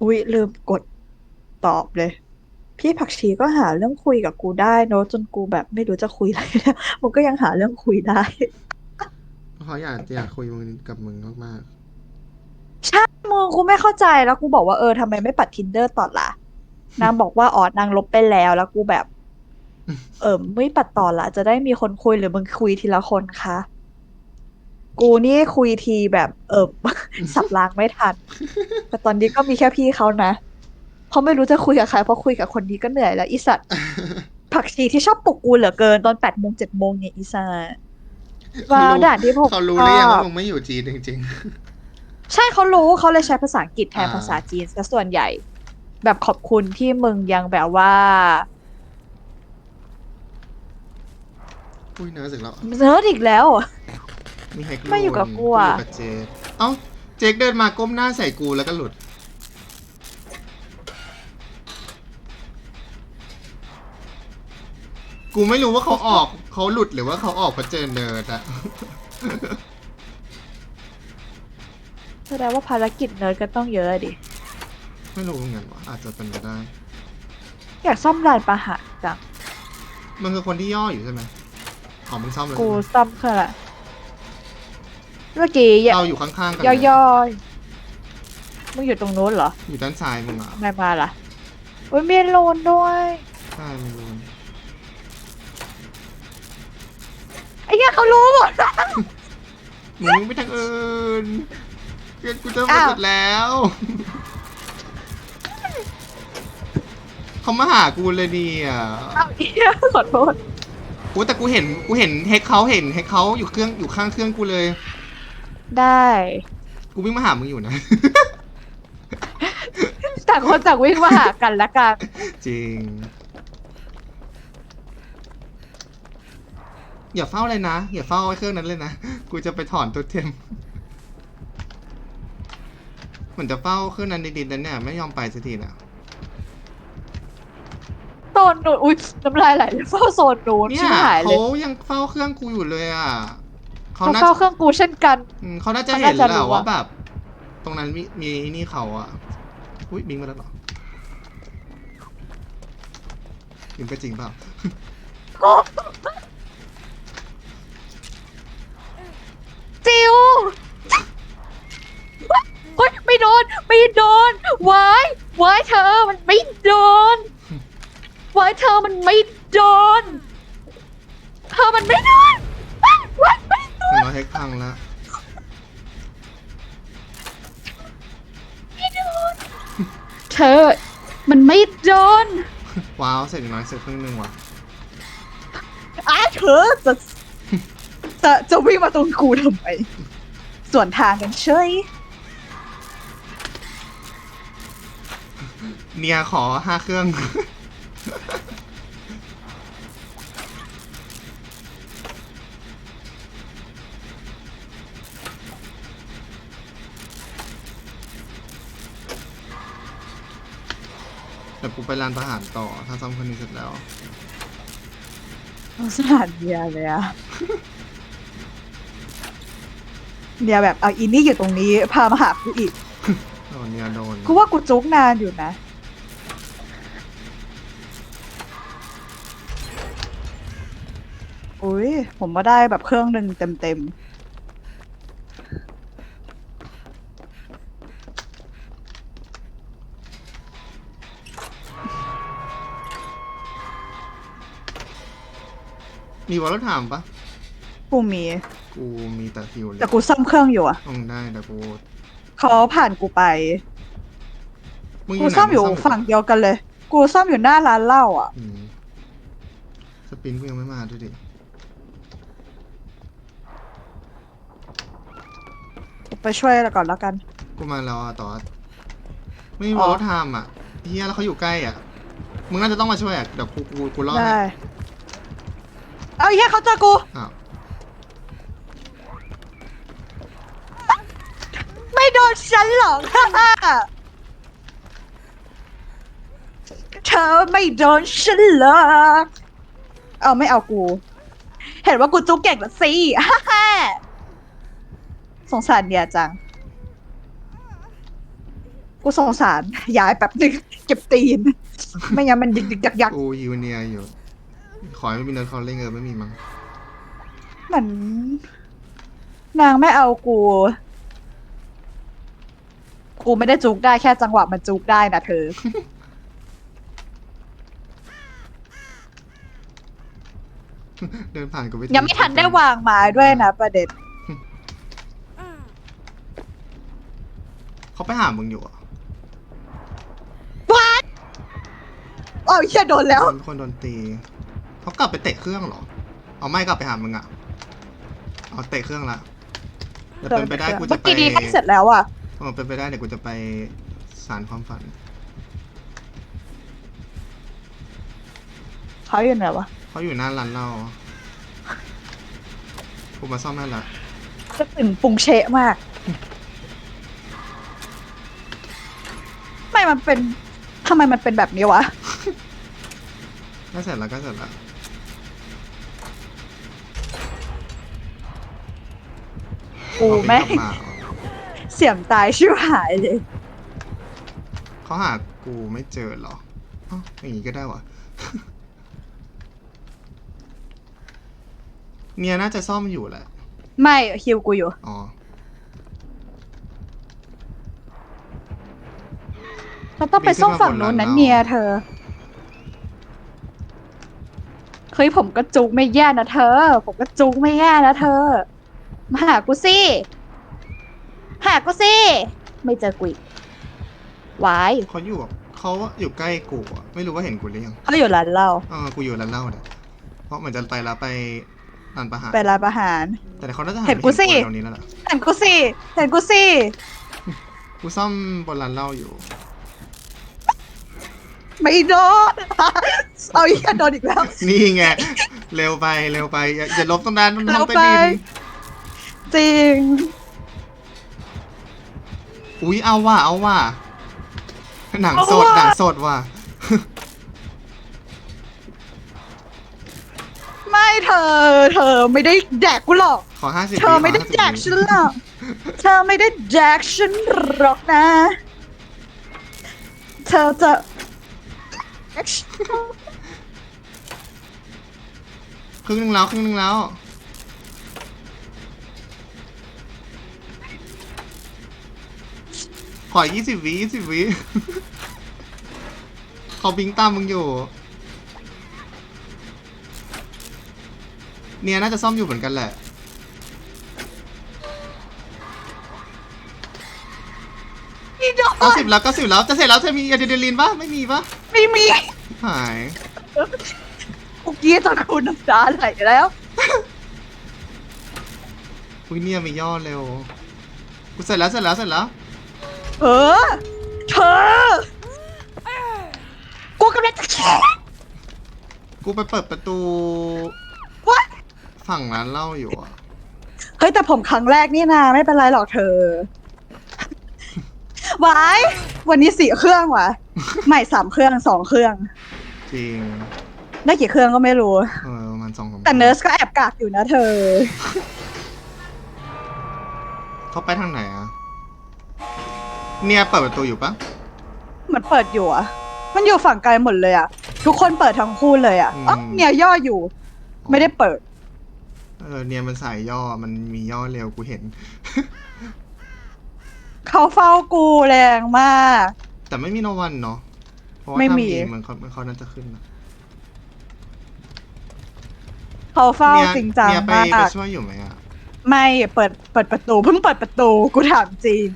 อุ๊ย ลืมกดตอบเลย พี่ผักชีก็หาเรื่องคุยกับกูได้เนอะจนกูแบบไม่รู้จะคุยอะไรแล้ว มันก็ยังหาเรื่องคุยได้เขาอยากอยากคุยมึงกับมึงมากใช่มึงกูไม่เข้าใจแล้วกูบอกว่าเออทำไมไม่ปัด tinder ต่อล่ะ นางบอกว่าอ๋อนางลบไปแล้วแล้วกูแบบ เออไม่ปัดต่อละจะได้มีคนคุยหรือมึงคุยทีละคนคะ กูนี่คุยทีแบบเออสับรางไม่ทัน แต่ตอนนี้ก็มีแค่พี่เขานะ เพราะไม่รู้จะคุยกับใครเพราะคุยกับคนนี้ก็เหนื่อยแล้วอีสัตว์ผักชีที่ชอบปลุกกูเหลือเกินตอนแปดโมงเจ็ดโมงเนี่ยอีสัตว์ๆว้าวด่านที่ผมเขารู้หรือยังชอบว่ามึงไม่อยู่จีนจริงใช่เขารู้เขาเลยใช้ภาษาอังกฤษแทนอ่าภาษาจีนซะส่วนใหญ่ แบบขอบคุณที่มึงยังแบบว่าๆอุ้ยเนื้อสึกแล้วเนิร์ดอีกแล้วเหรอ มีแฮกไม่อยู่กับกูอะอยู่กับเจคเอ้า เจคเดินมาก้มหน้าใส่กูแล้วก็หลุด กูไม่รู้ว่าเขาออกเขาหลุดหรือว่าเขาออกเพราะเจอเนิร์ดอะ แสดงว่าภารกิจเนิร์ดก็ต้องเยอะดิ ไม่รู้เหมือนกันว่าอาจจะเป็นไปได้ อยากซ่อมลานประหารจังมันคือคนที่ย่ออยู่ใช่ไหมอ๋อมึงซ่อมเลยกูใช่ไหมซ่อมเครื่องละ เมื่อกี้อย่าเราอยู่ข้างๆกันย่เลยอยๆมึงอยู่ตรงนู้นเหรออยู่ด้านซ้ายมึงอะไม่มาล่ะอุ้ยมีโลนด้วย ใช่มึงรู้ไอ้เหี้ยเขารู้หมด มึงไปทางอื่นเพื่อนกูจะหมอ้าวดแล้ว เขามาหากูเลยเนี่ยอ้าวเหี้ยขอโทษ กูแต่กูเห็นกูเห็นเฮกเขาเห็นเฮกเขาอยู่เครื่องอยู่ข้างเครื่องกูเลย ได้ กูวิ่งมาหามึงอยู่นะ ต่างคนต่างวิ่งมาหากันละกัน จริง อย่าเฝ้าเลยนะ อย่าเฝ้าไอ้เครื่องนั้นเลยนะ กูจะไปถอนตัวเทมเหมือนจะเฝ้าเครื่องนั้นดีๆแต่เนี่ยไม่ยอมไปสักทีนะโซนนู้นอุ้ยน้ำลายไหลเฝ้าโซนนู้นเนี่ชิยบหายเลเขาย ยังเฝ้าเครื่องกูอยู่เลยอะ เขาเขาน่าเฝ้าจะเครื่องกูเช่นกัน อืมเขาน่าจะเขาเห็นน่าจะแล้วรู้ว่าอะแบบ ตรงนั้นมีมีนี่เขาอะอุ้ยบิงมาแล้วเหรอบิงก็จริงเปล่า จิวเฮ้ยไม่โดน ไม่โดนวายวายเธอมันไม่โดนวายเธอมันไม่โดน เธอมันไม่โดนว้ายวาย ไม่โดถึงนเราเฮกพังแล้วไม่โดนเธอ มันไม่โดน ว้าวเสร็จน้อยเสร็จครึ่งหนึ่งว่ะอ้าเธอจะจะจะวิ่งมาตรงกูทำไมส่วนทางกันเฉยเนียขอห้าเครื่อง เดี๋ยวกูไปร้านประหารต่อ ถ้าซ่อมคนนี้เสร็จแล้ว สงสารเดียเลยอะ เดียแบบเอาอินนี่อยู่ตรงนี้ พามาหากูอีก โดนเนียโดนกูว่ากูจุกนานอยู่นะ อุ้ยผมมาได้แบบเครื่องหนึ่งเต็มเมมีวอลถามปะๆกูมี กูมีแต่ฮิวเลยแต่กูซ่อมเครื่องอยู่อะต้องได้แต่กูเขาผ่านกูไปมึงอกูยู่ไหนซ่อมอยู่งฝั่งเดียวกันเลย กูซ่อมอยู่หน้าร้านเหล้าอะอืมสปินกูยังไม่มาด้วยดิกูไปช่วยก่อนแล้วกัน กูมาแล้วอะต่อไม่มีอ๋วออลไทม์อะเฮียแล้วเขาอยู่ใกล้อะมึงน่าจะต้องมาช่วยอะเดี๋ยวกูกูกูรอดได้ให้ เอาเฮียเขาเจอกูอ้าวไม่โดนฉันหรอก เธอไม่โดนฉันหรอกเอาไม่เอากู เห็นว่ากูจุกเก่งละสิฮ่าฮ่าสงสารเนี่ยจัง กูสงสารย้ายแป๊บนึงเก็บตีน ไม่งั้นมันยึกยึกยักยัก กูยูเนียอยู่ ขอให้ไม่มีเนิร์ดคอลเลงเออไม่มีมั้งเหมือนนางไม่เอากู กูไม่ได้จุกได้แค่จังหวะมันจุกได้นะเธอ เดินผ่านกูไปยังไม่ทันได้วางไม้ด้วยนะประเด็นเขาไปหามึงอยู่อะวัดอ๋อเฮียโดนแล้ว คนคนโดนตี เขากลับไปเตะเครื่องเหรอ เอาไม่กลับไปหามึงอะเอาเตะเครื่องละแต่เป็นไปได้กูจะเมื่อไปกี้นี้ใกล้เสร็จแล้วอะเออเป็นไปได้เดี๋ยวกูจะไปสารความฝันเขาอยู่ไหนวะเขาอยู่หน้าร้านเหล้ากูมาซ่อมให้ละจะตื่นปรุงเชะมากไม่มันเป็นทำไมมันเป็นแบบนี้วะก็เสร็จแล้วก็เสร็จแล้ว กูแม่งเขาวิ่งกลับมาเสียงตายชิบหายเลย เขาหากูไม่เจอเหรออ๋ออย่างงี้ก็ได้วะเนี่ยน่าจะซ่อมอยู่แหละ ไม่ฮิวกูอยู่ อ๋อ เราต้องไปส้มฝั่งนู้นนั้นเนี่ยเธอ เฮ้ยผมก็จุกไม่แย่นะเธอ ผมก็จุกไม่แย่นะเธอ มาหากูสิหากูสิไม่เจอกูอีกวายเขาอยู่กับเขาอยู่ใกล้กูอะไม่รู้ว่าเห็นกูหรือยังเขาอยู่ร้านเหล้าเออกูอยู่ร้านเหล้าเนี่ยเพราะเหมือนจะไปแล้วไปร้านประหารไปร้านอาหารแต่เขาน่าจะหันเห็นกูสิตรงนี้แล้วล่ะเห็นกูสิเห็นกูสิกูซ่อมบนร้านเหล้าอยู่ ไม่โดนเอาอีกโดนอีกแล้ว นี่ไง เร็วไปเร็วไป อย่าอย่าลบตรงนั้นตรงห้องใต้เร็วไปดิน จริง อุ้ยเอาว่ะเอาว่ะหนังเอาสดว่ะหนังสดว่ะ ไม่เธอ เธอไม่ได้แดกกูหรอก ขอห้าสิบเธอไม่ได้แดกฉันหรอก เธอไม่ได้แดกฉันหรอกนะ เธอจะแดกฉันครึ่งหนึงแล้วครึ่งหนึงแล้ว ขอยี่สิบวิยี่สิบวิเขาบิงตามมึงอยู่ เนี่ยน่าจะซ่อมอยู่เหมือนกันแหละ อีดอเก้าสิบแล้วเก้าสิบแล้ว จะเสร็จแล้วจะมีอะดรีนาลีนปะไม่มีปะไม่มีหาย กูกรี้จนคุณน้ำตาไหลแล้ว อุ้ยเนี่ยมีย่อเร็วกูเสร็จแล้วเสร็จแล้วเสร็จแล้ว เออเธอกูกำลังจะแข่งกูไปเปิดประตูวะฝั่งร้านเหล้าอยู่อะเฮ้ยแต่ผมครั้งแรกนี่นะไม่เป็นไรหรอกเธอวายวันนี้สี่เครื่องว่ะใหม่สามเครื่องสองเครื่อง จริง ได้กี่เครื่องก็ไม่รู้ เออประมันสองสามแต่เนิร์สก็แอบกากอยู่นะเธอ เขาไปทางไหนอะ เนี่ยเปิดประตูอยู่ปะเหมือนเปิดอยู่อะมันอยู่ฝั่งไกลหมดเลยอะทุกคนเปิดทั้งคู่เลยอะอ๋อเนี่ยย่ออยู่ ไม่ได้เปิด เออเนี่ยมันสายย่อมันมีย่อเร็วกูเห็น เขาเฝ้ากูแรงมาก แต่ไม่มีโนวันเนาะเพราะว่าไม่ถ้ามี มีมันเขาเขาน่าจะขึ้นนะเขาเฝ้าเนี่ยจริงจังเนี่ยไปมาไปกช่วยอยู่ไหมอะไม่เปิดเปิดประตู เพิ่งเปิดประตูกูถามจริง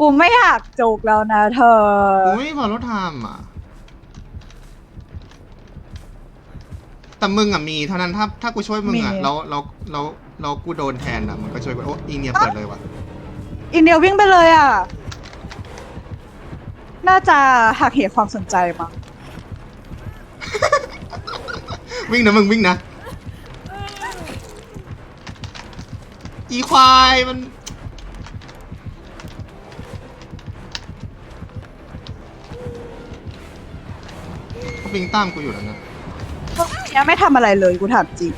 กูไม่อยากจุกแล้วนะเธอ กูไม่พอรถทำอะแต่มึงอะมีเท่านั้นถ้าถ้ากูช่วยมึงอะมี แล้วแล้วแล้วแล้วกูโดนแทนอะมันก็ช่วยกูโอ้อีเนี่ยเปิดเลยว่ะอินเดียวิ่งไปเลยอะ น่าจะหักเหความสนใจมั้งวิ่งนะมึงวิ่งนะ อีควายมัน เขาปิงตามกูอยู่แล้วนะยังไม่ทำอะไรเลยกูถามจริง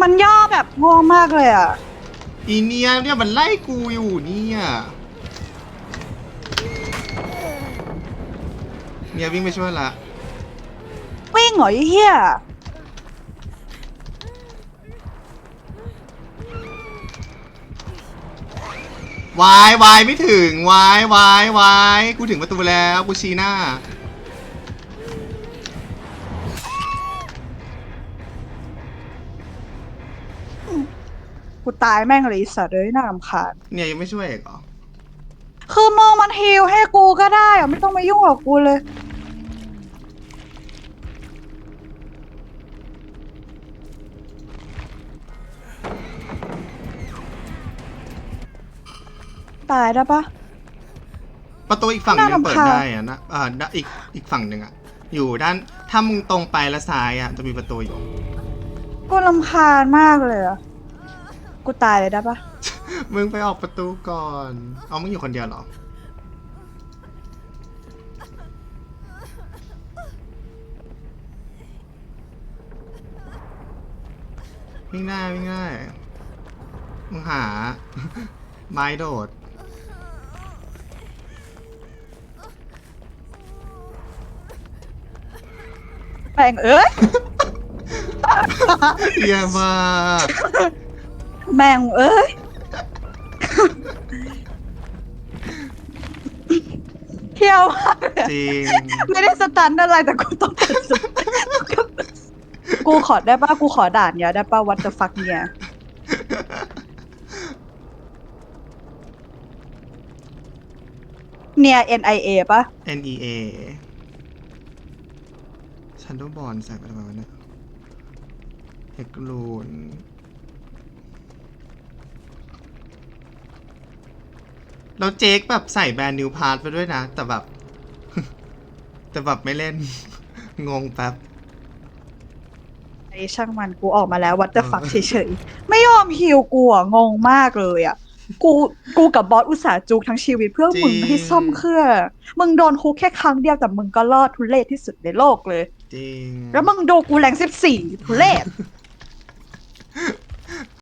มันย่อแบบโง่มากเลยอะ อีเนียเนี่ยมันไล่กูอยู่เนี่ยเนี่ยวิ่งไปช่วยละวิ่งเหรอไอ้เหี้ยวายวายไม่ถึงวายวายวายกูถึงประตูแล้วกูชี้หน้า กูตายแม่งเลยไอ้สัตว์เลยน่ารำคาญเนี่ยยังไม่ช่วยอีกเหรอคือมึงมันฮิวให้กูก็ได้อะไม่ต้องมายุ่งกับกูเลย ตายได้ปะ ประตูอีกฝั่งหนึงน่ารำเปิดคาญ ได้อะนะเอ่อด้านอีกอีกฝั่งหนึ่งอะอยู่ด้านถ้ามึงตรงไปแล้วซ้ายอะจะมีประตูอยู่ กูรำคาญมากเลยอะ กูตายเลยได้ปะมึงไปออกประตูก่อน เอามึงอยู่คนเดียวเหรอ วิ่งได้วิ่งได้มึงหา ไม้โดดแม่งเอ้ย เยี่ยมมาก แม่งเอ้ยเที่ยวมากเลยอะจริงไม่ได้สตันอะไรแต่กูต้องเป็นสตันกูขอได้ป่ะกูขอด่านเนี้ยได้ป่ะ what the fuck เนี่ยเนี่ย NIA ป่ะ NEA ชันโดบอลใส่ไปทำไมวะเนี่ยเฮกลูน แล้วเจคแบบใส่แบรนด์นิวพาร์ทไปด้วยนะ แต่แบบ แต่แบบไม่เล่น งงแป๊บไอช่างมันกูออกมาแล้ว what the fuck เฉยๆ ไม่ยอมฮิวกูอะงงมากเลยอะ กูกูกับบอสอุตส่าห์จูกทั้งชีวิตเพื่อมึงจริงให้ซ่อมเครื่องมึงโดนคุกแค่ครั้งเดียวแต่มึงก็รอดทุเรศที่สุดในโลกเลย จริง แล้วมึงดูกูแรงสิบสี่ทุเรศ